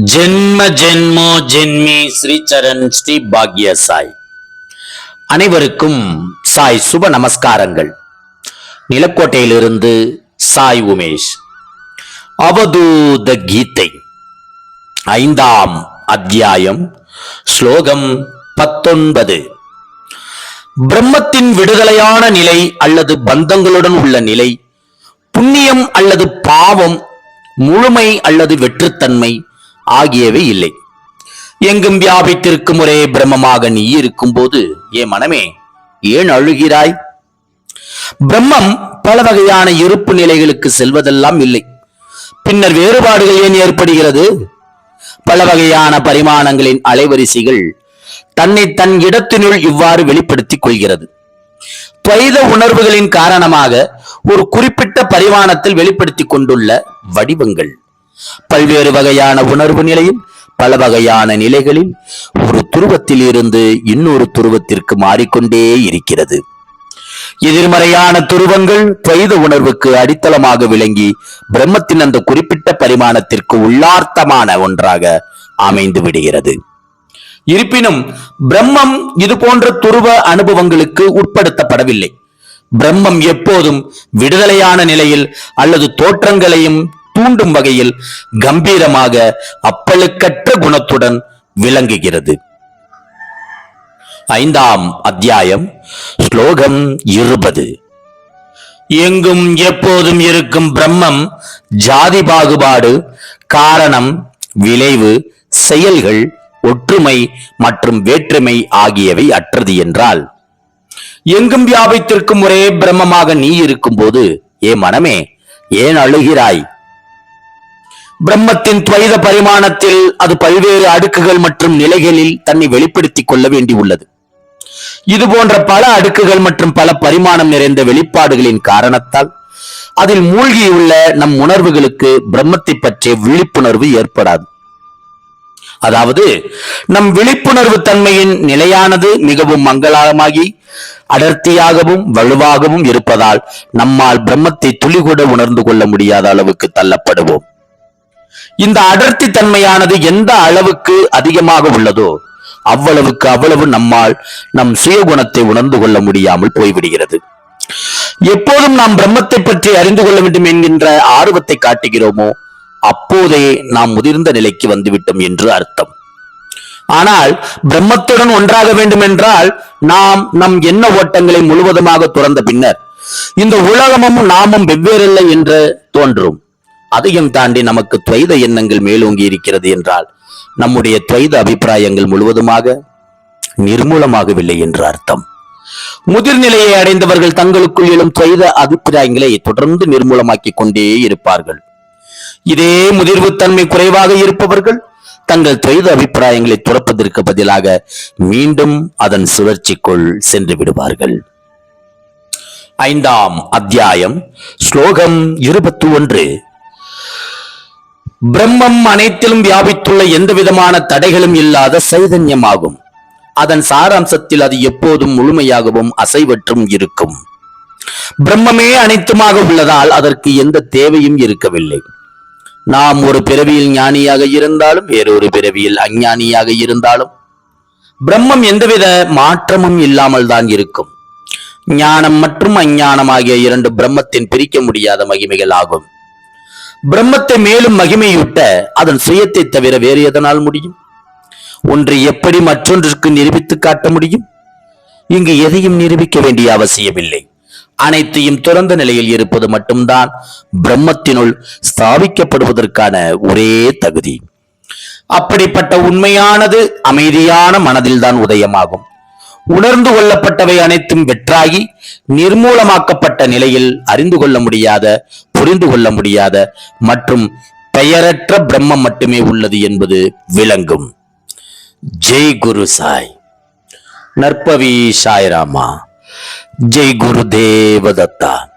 ஜென்ம ஜென்மோ ஜென்மி ஸ்ரீ சரண் ஸ்ரீ பாக்ய சாய். அனைவருக்கும் சாய் சுப நமஸ்காரங்கள். நிலக்கோட்டையிலிருந்து சாய் உமேஷ். அவதூத கீதை. ஐந்தாம் அத்தியாயம் ஸ்லோகம் பத்தொன்பது. பிரம்மத்தின் விடுதலையான நிலை அல்லது பந்தங்களுடன் உள்ள நிலை புண்ணியம் அல்லது பாவம் முழுமை அல்லது வெற்றுத்தன்மை ஆகியவை இல்லை. எங்கும் வியாபித்திருக்கும் ஒரே பிரம்மமாக நீ இருக்கும்போது ஏ மனமே ஏன் அழுகிறாய்? பிரம்மம் பல வகையான இருப்பு நிலைகளுக்கு செல்வதெல்லாம் இல்லை. பின்னர் வேறுபாடுகள் ஏன் ஏற்படுகிறது? பல வகையான பரிமாணங்களின் அலைவரிசைகள் தன்னை தன் இடத்தினுள் இவ்வாறு வெளிப்படுத்திக் கொள்கிறது. துவைத உணர்வுகளின் காரணமாக ஒரு குறிப்பிட்ட பரிமாணத்தில் வெளிப்படுத்திக் கொண்டுள்ள வடிவங்கள். பல்வேறு வகையான உணர்வு நிலையில் பல வகையான நிலைகளில் ஒரு துருவத்தில் இருந்து இன்னொரு துருவத்திற்கு மாறிக்கொண்டே இருக்கிறது. எதிர்மறையான துருவங்கள் துவைத உணர்வுக்கு அடித்தளமாக விளங்கி பிரம்மத்தின் அந்த குறிப்பிட்ட பரிமாணத்திற்கு உள்ளார்த்தமான ஒன்றாக அமைந்து விடுகிறது. இருப்பினும் பிரம்மம் இது போன்ற துருவ அனுபவங்களுக்கு உட்படுத்தப்படவில்லை. பிரம்மம் எப்போதும் விடுதலையான நிலையில் அல்லது தோற்றங்களையும் தூண்டும் வகையில் கம்பீரமாக அப்பழுக்கற்ற குணத்துடன் விளங்குகிறது. ஐந்தாம் அத்தியாயம் ஸ்லோகம் இருபது. எங்கும் எப்போதும் இருக்கும் பிரம்மம் ஜாதி பாகுபாடு காரணம் விளைவு செயல்கள் ஒற்றுமை மற்றும் வேற்றுமை ஆகியவை அற்றது என்றால் எங்கும் வியாபித்திருக்கும் ஒரே பிரம்மமாக நீ இருக்கும்போது ஏ மனமே ஏன் அழுகிறாய்? பிரம்மத்தின் துவைத பரிமாணத்தில் அது பல்வேறு அடுக்குகள் மற்றும் நிலைகளில் தன்னை வெளிப்படுத்திக் கொள்ள வேண்டியுள்ளது இது போன்ற பல அடுக்குகள் மற்றும் பல பரிமாணம் நிறைந்த வெளிப்பாடுகளின் காரணத்தால் அதில் மூழ்கியுள்ள நம் உணர்வுகளுக்கு பிரம்மத்தை பற்றிய விழிப்புணர்வு ஏற்படாது. அதாவது நம் விழிப்புணர்வு தன்மையின் நிலையானது மிகவும் மங்களமாகி அடர்த்தியாகவும் வலுவாகவும் இருப்பதால் நம்மால் பிரம்மத்தை துளிகூட உணர்ந்து கொள்ள முடியாத அளவுக்கு தள்ளப்படுவோம். இந்த அடர்த்தி தன்மையானது எந்த அளவுக்கு அதிகமாக உள்ளதோ அவ்வளவுக்கு அவ்வளவு நம்மால் நம் சுயகுணத்தை உணர்ந்து கொள்ள முடியாமல் போய்விடுகிறது. எப்போதும் நாம் பிரம்மத்தை பற்றி அறிந்து கொள்ள வேண்டும் என்கின்ற ஆர்வத்தை காட்டுகிறோமோ அப்போதே நாம் முதிர்ந்த நிலைக்கு வந்துவிட்டோம் என்று அர்த்தம். ஆனால் பிரம்மத்துடன் ஒன்றாக வேண்டும் என்றால் நாம் நம் எண்ண ஓட்டங்களை முழுவதுமாக துறந்த பின்னர் இந்த உலகமும் நாமும் வெவ்வேறில்லை என்று தோன்றும். அதையும் தாண்டி நமக்கு துவைத எண்ணங்கள் மேலோங்கி இருக்கிறது என்றால் நம்முடைய துவைத அபிப்பிராயங்கள் முழுவதுமாக நிர்மூலமாகவில்லை என்று அர்த்தம். முதிர்நிலையை அடைந்தவர்கள் தங்களுக்குள் எழும் துவைத அபிப்பிராயங்களை தொடர்ந்து நிர்மூலமாக்கிக் கொண்டே இருப்பார்கள். இதே முதிர்வுத்தன்மை குறைவாக இருப்பவர்கள் தங்கள் துவைத அபிப்பிராயங்களை துறப்பதற்கு பதிலாக மீண்டும் அதன் சுழற்சிக்குள் சென்று விடுவார்கள். ஐந்தாம் அத்தியாயம் ஸ்லோகம் இருபத்தி ஒன்று. பிரம்மம் அனைத்திலும் வியாபித்துள்ள எந்த விதமான தடைகளும் இல்லாத சைதன்யமாகும். அதன் சாராம்சத்தில் அது எப்போதும் முழுமையாகவும் அசைவற்றும் இருக்கும். பிரம்மமே அனைத்துமாக உள்ளதால் அதற்கு எந்த தேவையும் இருக்கவில்லை. நாம் ஒரு பிறவியில் ஞானியாக இருந்தாலும் வேறொரு பிறவியில் அஞ்ஞானியாக இருந்தாலும் பிரம்மம் எந்தவித மாற்றமும் இல்லாமல் தான் இருக்கும். ஞானம் மற்றும் அஞ்ஞானம் ஆகிய இரண்டு பிரம்மத்தின் பிரிக்க முடியாத மகிமைகள் ஆகும் பிரம்மத்தை மேலும் மகிமையூட்ட அதன் சுயத்தை தவிர வேறு எதனால் முடியும்? ஒன்று எப்படி மற்றொன்றிற்கு நிரூபித்து காட்ட முடியும்? இங்கு எதையும் நிரூபிக்க வேண்டிய அவசியமில்லை. அனைத்தையும் துறந்த நிலையில் இருப்பது மட்டும்தான் பிரம்மத்தினுள் ஸ்தாபிக்கப்படுவதற்கான ஒரே தகுதி. அப்படிப்பட்ட உண்மையானது அமைதியான மனதில்தான் உதயமாகும். உணர்ந்து கொள்ளப்பட்டவை அனைத்தும் வெற்றாகி நிர்மூலமாக்கப்பட்ட நிலையில் அறிந்து கொள்ள முடியாத புரிந்து கொள்ள முடியாத மற்றும் பெயரற்ற பிரம்மம் மட்டுமே உள்ளது என்பது விளங்கும். ஜெய் குரு சாய். நற்பவி சாய்ராமா. ஜெய் குரு தேவதத்தா.